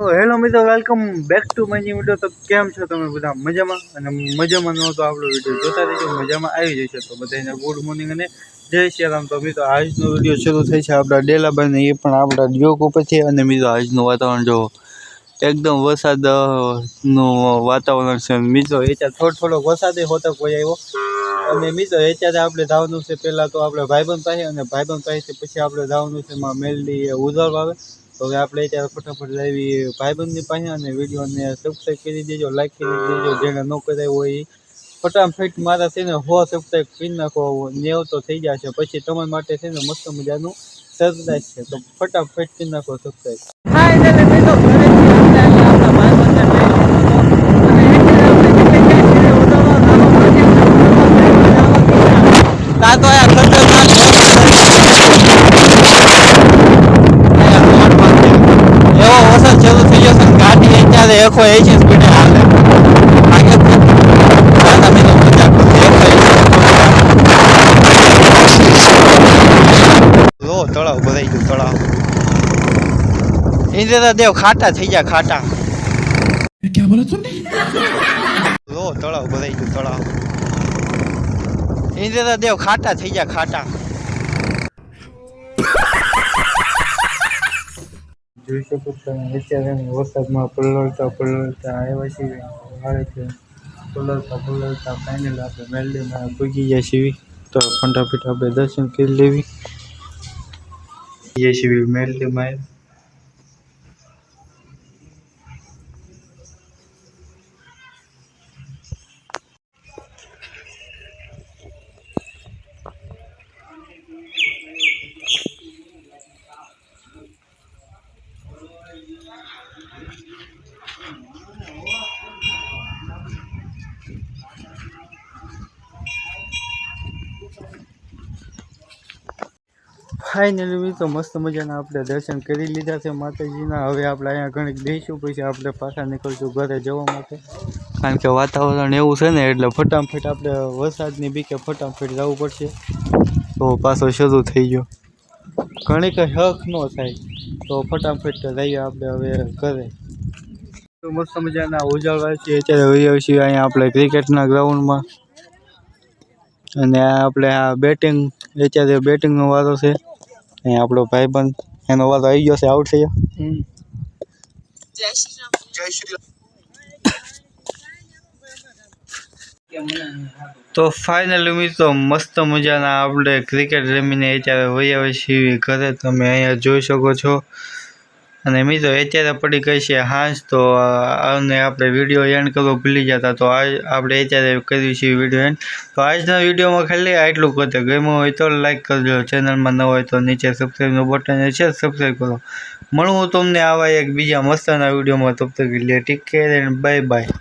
Hello મિત્રો welcome back to my video તો કેમ છો તમે બધા? મજામાં? અને મજામાં ન તો આપણો વીડિયો જોતા રહેજો. મજામાં આવી જશે તો બધાને ગુડ મોર્નિંગ અને જય શ્રી રામ. તો મિત્રો આજનો વીડિયો શરૂ થઈ છે આપણા ડેલાબાઈને એ પણ આપણા યોગ ઉપરથી અને મિત્રો આજનું વાતાવરણ જો એકદમ વરસાદ અ, વાતાવરણ છે. મિત્રો અત્યારે થોડો થોડોક વરસાદે હોતો કોઈ આવ્યો. અને મિત્રો અત્યારે આપણે ધાવનું છે પહેલાં તો આપણે ભાઈબંધ પાસે. અને ભાઈબંધ પાસેથી પછી આપણે ધાવનું છે એમાં મેલડી ઉધર આવે. તો હવે આપણે ત્યારે ફટાફટ લાવી ભાઈબંધની પાસે અને વિડીયોને સબસ્ક્રાઈબ કરી દેજો લાઈક કરી દેજો, જેને ન કરાય હોય ફટાફટ મારા છે ને હો સબસ્ક્રાઈબ કરી નાખો, નેવ તો થઈ જશે. પછી તમારા માટે છે ને મસ્ત મજાનું સરપ્રાઈઝ છે. તો ફટાફટ કરી નાખો સબસ્ક્રાઈબ હાય એટલે મિત્રો ઘરેથી આપણે આપણા ભાઈબંધને લઈ તા તો આ ખતરનાક એવો વરસાદ શરૂ થઈ જશે ને ગાડી અત્યારે એકસો એસી સ્પીડે હાલે. તળાવ ભરાઈ ગયું તળાવ. ઇન્દ્રતા દેવ ખાટા થઈ ગયા ખાટા. ક્યાં તળાવ ભરાઈ ગયું તળાવ. ઇન્દ્રતા દેવ ખાટા થઈ ગયા ખાટા. જોઈ શકો તમે અત્યારે વરસાદમાં પલળતા પલળતા આવ્યા છીએ. આવે છે પલળતા પલળતા ફાઇનલ આપણે મેલડીમાં પૂગી ગયા છીએ. તો ફટાફટ આપણે દર્શન કરી લેવી. જઈએ છીએ મેલડીમાં ફાઇનલી મિત્રો, મસ્ત મજાના આપણે દર્શન કરી લીધા છે માતાજીના. હવે આપણે અહીંયા ઘણી દઈશું પછી આપણે પાછા નીકળશું ઘરે જવા માટે. કારણ કે વાતાવરણ એવું છે ને, એટલે ફટાફટ આપણે વરસાદની બીકે ફટાફટ જવું પડશે. તો પાછો શરૂ થઈ ગયો. ઘણી કંઈ હક ન થાય. તો ફટાફટ રહીએ આપણે હવે ઘરે. મસ્ત મજાના ઉજાળવા છીએ. અત્યારે હોઈએ છીએ અહીંયા આપણે ક્રિકેટના ગ્રાઉન્ડમાં. અને આપણે આ બેટિંગ, અત્યારે બેટિંગનો વારો છે. અહીંયા આપણો ભાઈબંધ એનો વારો આવી ગયો છે આઉટ થઈ ગયો. તો ફાઇનલી મિત્રો મસ્ત મજાના આપણે ક્રિકેટ રમીને અત્યારે વૈયા છીએ. ઘરે તમે અહીંયા જોઈ શકો છો. અને મિત્રો, અત્યારે પડી ગઈ છે હાંજ, તો અને આપણે વીડિયો એન્ડ કરવો ભૂલી જતા, તો આ આપણે અત્યારે કર્યું છે વીડિયો એન્ડ તો આજના વિડીયોમાં ખાલી આટલું કરતે ગમ્યું હોય તો લાઈક કરજો ચેનલમાં ન હોય તો નીચે સબસ્ક્રાઈબનું બટન છે સબસ્ક્રાઈબ કરો. મળું હું તમને આવા એક બીજા મસ્તના વિડીયોમાં, તબ તક લે take care and bye bye